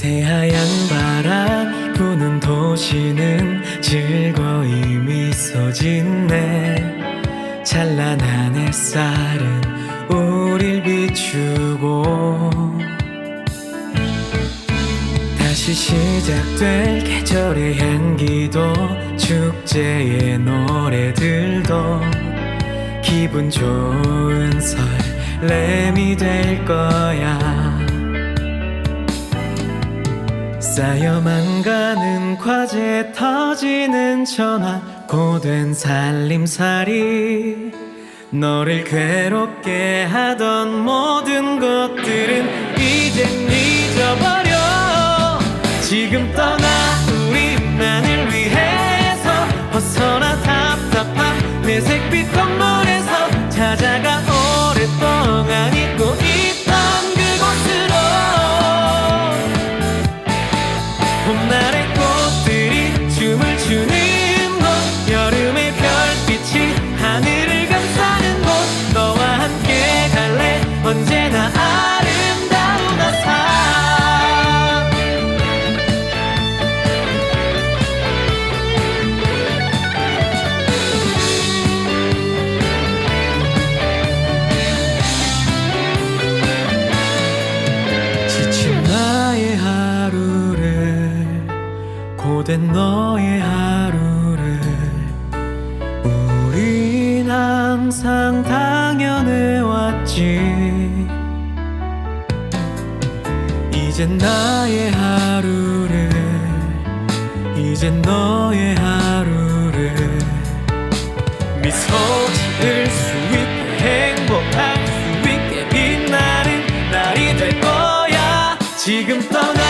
새하얀 바람이 부는 도시는 즐거이 미소 짓네. 찬란한 햇살은 우릴 비추고 다시 시작될 계절의 향기도 축제의 노래들도 기분 좋은 설렘이 될 거야 쌓여만 가는 과제 터지는 전화 고된 살림살이. 너를 괴롭게 하던 모든 것들은 이젠 잊어버려. 지금 떠 너의 하루를 우린 항상 당연해왔지. 이젠 나의 하루를 이젠 너의 하루를 미소 지을 수 있게 행복할 수 있게 빛나는 날이 될 거야. 지금 떠나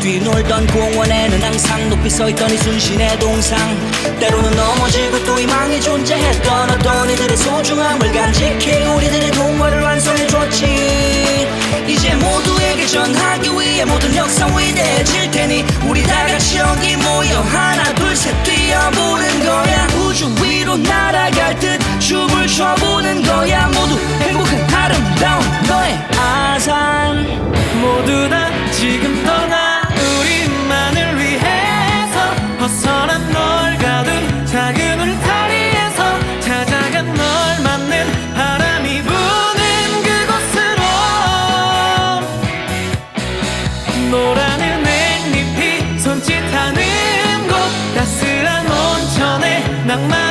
뛰놀던 공원에는 항상 높이 서있던 이 순신의 동상. 때로는 넘어지고 또 희망이 존재했던 어떤 이들의 소중함을 간직해 우리들의 동화를 완성해줬지. 이제 모두에게 전하기 위해 모든 역사 위대해질 테니 우리 다 같이 여기 모여. 하나 둘셋 뛰 浪漫。